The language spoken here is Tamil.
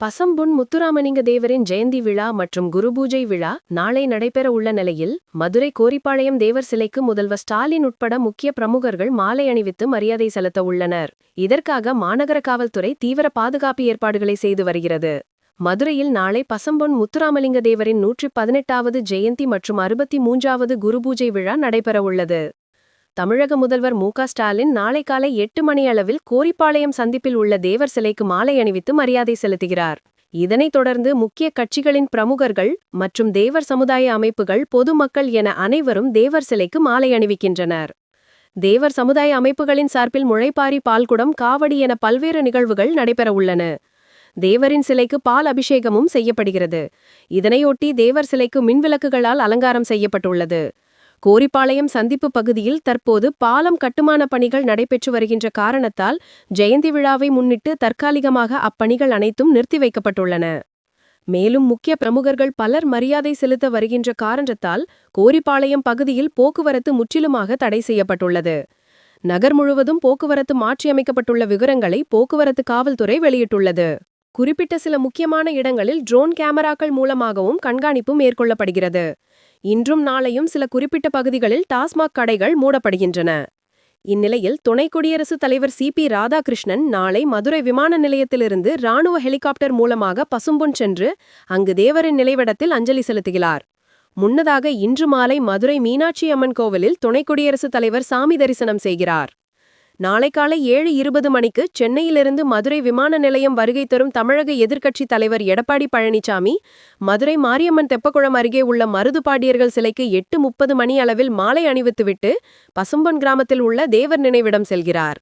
பசம்பொன் முத்துராமலிங்க தேவரின் ஜெயந்தி விழா மற்றும் குருபூஜை விழா நாளை நடைபெற உள்ள நிலையில் மதுரை கோரிப்பாளையம் தேவர் சிலைக்கு முதல்வர் ஸ்டாலின் உட்பட முக்கிய பிரமுகர்கள் மாலை அணிவித்து மரியாதை செலுத்த உள்ளனர். இதற்காக மாநகர காவல்துறை தீவிர பாதுகாப்பு ஏற்பாடுகளை செய்து வருகிறது. மதுரையில் நாளை பசம்பொன் முத்துராமலிங்க தேவரின் நூற்றி பதினெட்டாவது ஜெயந்தி மற்றும் அறுபத்தி மூன்றாவது குருபூஜை விழா நடைபெறவுள்ளது தமிழக முதல்வர் மு ஸ்டாலின் நாளை காலை எட்டு மணி அளவில் கோரிப்பாளையம் சந்திப்பில் உள்ள தேவர் சிலைக்கு மாலை அணிவித்து மரியாதை செலுத்துகிறார். இதனைத் தொடர்ந்து முக்கிய கட்சிகளின் பிரமுகர்கள் மற்றும் தேவர் சமுதாய அமைப்புகள் பொதுமக்கள் என அனைவரும் தேவர் சிலைக்கு மாலை அணிவிக்கின்றனர். தேவர் சமுதாய அமைப்புகளின் சார்பில் முளைப்பாரி பால்குடம் காவடி என பல்வேறு நிகழ்வுகள் நடைபெறவுள்ளன தேவரின் சிலைக்கு பால் அபிஷேகமும் செய்யப்படுகிறது. இதனையொட்டி தேவர் சிலைக்கு மின்விளக்குகளால் அலங்காரம் செய்யப்பட்டுள்ளது. கோரிப்பாளையம் சந்திப்பு பகுதியில் தற்போது பாலம் கட்டுமான பணிகள் நடைபெற்று வருகின்ற காரணத்தால் ஜெயந்தி விழாவை முன்னிட்டு தற்காலிகமாக அப்பணிகள் அனைத்தும் நிறுத்தி வைக்கப்பட்டுள்ளன. மேலும் முக்கிய பிரமுகர்கள் பலர் மரியாதை செலுத்த வருகின்ற காரணத்தால் கோரிப்பாளையம் பகுதியில் போக்குவரத்து முற்றிலுமாக தடை செய்யப்பட்டுள்ளது. நகர் முழுவதும் போக்குவரத்து மாற்றியமைக்கப்பட்டுள்ள விவரங்களை போக்குவரத்து காவல்துறை வெளியிட்டுள்ளது. குறிப்பிட்ட சில முக்கியமான இடங்களில் ட்ரோன் கேமராக்கள் மூலமாகவும் கண்காணிப்பு மேற்கொள்ளப்படுகிறது. இன்றும் நாளையும் சில குறிப்பிட்ட பகுதிகளில் டாஸ்மாக் கடைகள் மூடப்படுகின்றன. இந்நிலையில் துணை குடியரசுத் தலைவர் சி. பி. ராதாகிருஷ்ணன் நாளை மதுரை விமான நிலையத்திலிருந்து ராணுவ ஹெலிகாப்டர் மூலமாக பசும்பொன் சென்று அங்கு தேவரின் நிலைவிடத்தில் அஞ்சலி செலுத்துகிறார். முன்னதாக இன்று மாலை மதுரை மீனாட்சி அம்மன் கோவிலில் துணை குடியரசுத் தலைவர் சாமி தரிசனம் செய்கிறார். நாளை காலை ஏழு இருபது மணிக்கு சென்னையிலிருந்து மதுரை விமான நிலையம் வருகை தரும் தமிழக எதிர்க்கட்சித் தலைவர் எடப்பாடி பழனிசாமி மதுரை மாரியம்மன் தெப்பக்குளம் அருகே உள்ள மருதுபாடியர்கள் சிலைக்கு எட்டு முப்பது மணி அளவில் மாலை அணிவித்துவிட்டு பசும்பொன் கிராமத்தில் உள்ள தேவர் நினைவிடம் செல்கிறார்.